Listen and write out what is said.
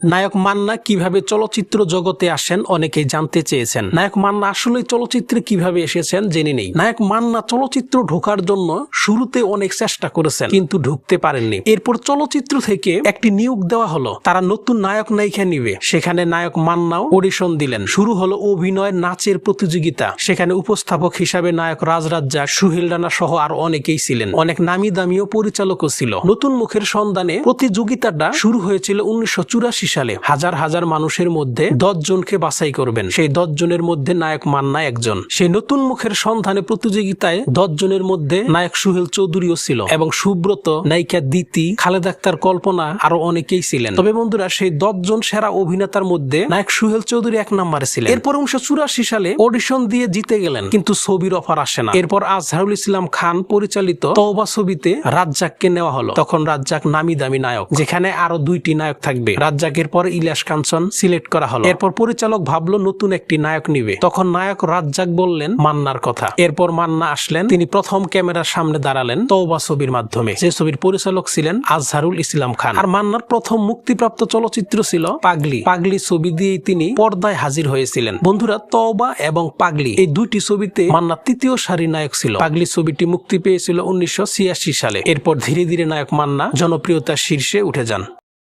নায়ক মান্না কীভাবে চলচ্চিত্র জগতে আসেন অনেকেই জানতে চেয়েছেন। নায়ক মান্না আসলে চলচ্চিত্রে কীভাবে এসেছেন জেনে নেই। নায়ক মান্না চলচ্চিত্র ঢোকার জন্য শুরুতে অনেক চেষ্টা করেছেন, কিন্তু ঢুকতে পারেননি। এরপর চলচ্চিত্র থেকে একটি নিয়োগ দেওয়া হলো। তারা নতুন নায়ক নায়িকা নিবে। সেখানে নায়ক মান্নাও অডিশন দিলেন। শুরু হলো অভিনয়, নাচের প্রতিযোগিতা। সেখানে উপস্থাপক হিসাবে নায়ক রাজ রাজ্জাক সুহেল রানা সহ আর অনেকেই ছিলেন। অনেক নামি দামিও পরিচালকও ছিল। নতুন মুখের সন্ধানে প্রতিযোগিতাটা শুরু হয়েছিল উনিশশো চুরাশি সালে হাজার হাজার মানুষের মধ্যে দশ জনকে বাছাই করবেন। সেই দশ জনের মধ্যে নায়ক মান্না একজন। সেই নতুন মুখের সন্ধানে প্রতিযোগিতায় দশ জনের মধ্যে নায়ক সুহেল চৌধুরীও ছিল এবং সুব্রত, নায়িকা দিতি, খালেদ আক্তার কল্পনা আরও অনেকেই ছিলেন। তবে বন্ধুরা, সেই দশ জন সেরা অভিনেতার মধ্যে নায়ক সুহেল চৌধুরী এক নম্বরে ছিলেন। এরপর উনিশশো চুরাশি সালে অডিশন দিয়ে জিতে গেলেন, কিন্তু ছবির অফার আসে না। এরপর আজহারুল ইসলাম খান পরিচালিত তওবা ছবিতে রাজ্জাককে নেওয়া হলো। তখন রাজ্জাক নামি দামি নায়ক, যেখানে আরও দুইটি নায়ক থাকবে। রাজ্জাকের পর ইলিয়াস কাঞ্চন সিলেক্ট করা হলো। এরপর পরিচালক ভাবলো নতুন একটি নায়ক নিবে। তখন নায়ক রাজ্জাক বললেন, মান্নার কথা। এরপর মান্না আসলেন, তিনি প্রথম ক্যামেরার সামনে দাঁড়ালেন তওবা ছবির মাধ্যমে। যে ছবির পরিচালক ছিলেন আজহারুল ইসলাম খান। আর মান্নার প্রথম মুক্তিপ্রাপ্ত চলচ্চিত্র ছিল পাগলি। পাগলি ছবি দিয়েই তিনি পর্দায় হাজির হয়েছিলেন। বন্ধুরা, তওবা এবং পাগলি এই দুইটি ছবিতে মান্না তৃতীয় সারি নায়ক ছিল। পাগলি ছবিটি মুক্তি পেয়েছিল উনিশশো ছিয়াশি সালে। এরপর ধীরে ধীরে নায়ক মান্না জনপ্রিয়তার শীর্ষে উঠে যান।